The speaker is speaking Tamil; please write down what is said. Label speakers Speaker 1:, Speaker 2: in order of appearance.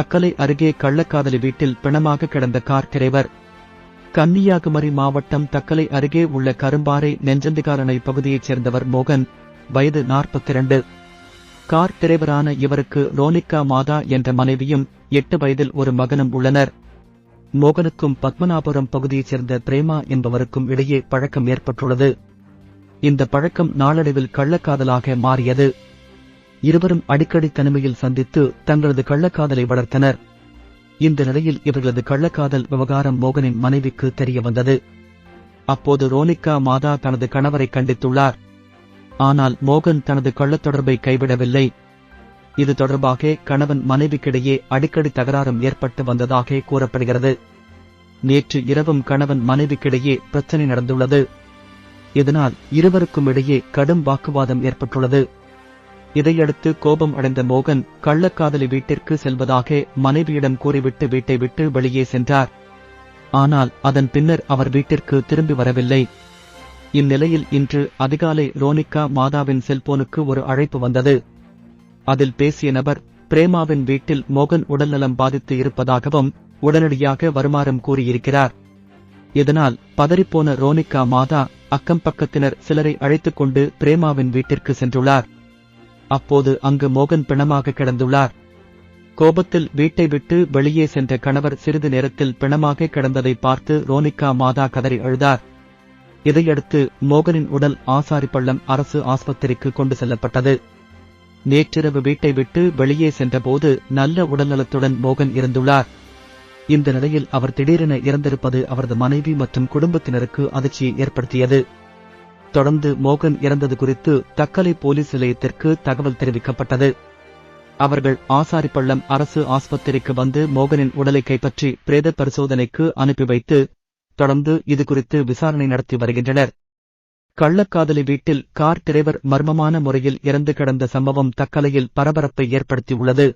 Speaker 1: தக்கலை அருகே கள்ளக்காதலி வீட்டில் பிணமாக கிடந்த கார் டிரைவர். கன்னியாகுமரி மாவட்டம் தக்கலை அருகே உள்ள கரும்பாறை நெஞ்சந்திகாரணை பகுதியைச் சேர்ந்தவர் மோகன் வயது 42 கார் டிரைவரான இவருக்கு ரோனிகா மாதா என்ற மனைவியும் எட்டு வயதில் ஒரு மகனும் உள்ளனர். மோகனுக்கும் பத்மநாபுரம் பகுதியைச் சேர்ந்த பிரேமா என்பவருக்கும் இடையே பழக்கம் ஏற்பட்டுள்ளது. இந்த பழக்கம் நாளடைவில் கள்ளக்காதலாக மாறியது. இருவரும் அடிக்கடி தனிமையில் சந்தித்து தங்களது கள்ளக்காதலை வளர்த்தனர். இந்த நிலையில் இவர்களது கள்ளக்காதல் விவகாரம் மோகனின் மனைவிக்கு தெரிய வந்தது. அப்போது ரோனிகா மாதா தனது கணவரை கண்டித்துள்ளார். ஆனால் மோகன் தனது கள்ளத் தொடர்பை கைவிடவில்லை. இது தொடர்பாக கணவன் மனைவிக்கிடையே அடிக்கடி தகராறும் ஏற்பட்டு வந்ததாக கூறப்படுகிறது. நேற்று இரவும் கணவன் மனைவிக்கிடையே பிரச்சனை நடந்துள்ளது. இதனால் இருவருக்கும் இடையே கடும் வாக்குவாதம் ஏற்பட்டுள்ளது. இதையடுத்து கோபம் அடைந்த மோகன் கள்ளக்காதலி வீட்டிற்கு செல்வதாக மனைவியிடம் கூறிவிட்டு வீட்டை விட்டு வெளியே சென்றார். ஆனால் அதன் பின்னர் அவர் வீட்டிற்கு திரும்பி வரவில்லை. இந்நிலையில் இன்று அதிகாலை ரோனிகா மாதாவின் செல்போனுக்கு ஒரு அழைப்பு வந்தது. அதில் பேசிய நபர் பிரேமாவின் வீட்டில் மோகன் உடல்நலம் பாதித்து இருப்பதாகவும் உடனடியாக வருமாறும் கூறியிருக்கிறார். இதனால் பதறிப்போன ரோனிகா மாதா அக்கம் பக்கத்தினர் சிலரை அழைத்துக் கொண்டு பிரேமாவின் வீட்டிற்கு சென்றுள்ளார். அப்போது அங்கு மோகன் பிணமாக கிடந்துள்ளார். கோபத்தில் வீட்டை விட்டு வெளியே சென்ற கணவர் சிறிது நேரத்தில் பிணமாக கிடந்ததை பார்த்து ரோனிகா மாதா கதறி அழுதார். இதையடுத்து மோகனின் உடல் ஆசாரிப்பள்ளம் அரசு ஆஸ்பத்திரிக்கு கொண்டு செல்லப்பட்டது. நேற்றிரவு வீட்டை விட்டு வெளியே சென்றபோது நல்ல உடல்நலத்துடன் மோகன் இருந்துள்ளார். இந்த நிலையில் அவர் திடீரென இறந்திருப்பது அவரது மனைவி மற்றும் குடும்பத்தினருக்கு அதிர்ச்சியை ஏற்படுத்தியது. தொடர்ந்து மோகன் இறந்தது குறித்து தக்கலை போலீஸ் நிலையத்திற்கு தகவல் தெரிவிக்கப்பட்டது. அவர்கள் ஆசாரிப்பள்ளம் அரசு ஆஸ்பத்திரிக்கு வந்து மோகனின் உடலை கைப்பற்றி பிரேத பரிசோதனைக்கு அனுப்பி வைத்து தொடர்ந்து இதுகுறித்து விசாரணை நடத்தி வருகின்றனர். கள்ளக்காதலி வீட்டில் கார் டிரைவர் மர்மமான முறையில் இறந்து கிடந்த சம்பவம் தக்கலையில் பரபரப்பை ஏற்படுத்தியுள்ளது.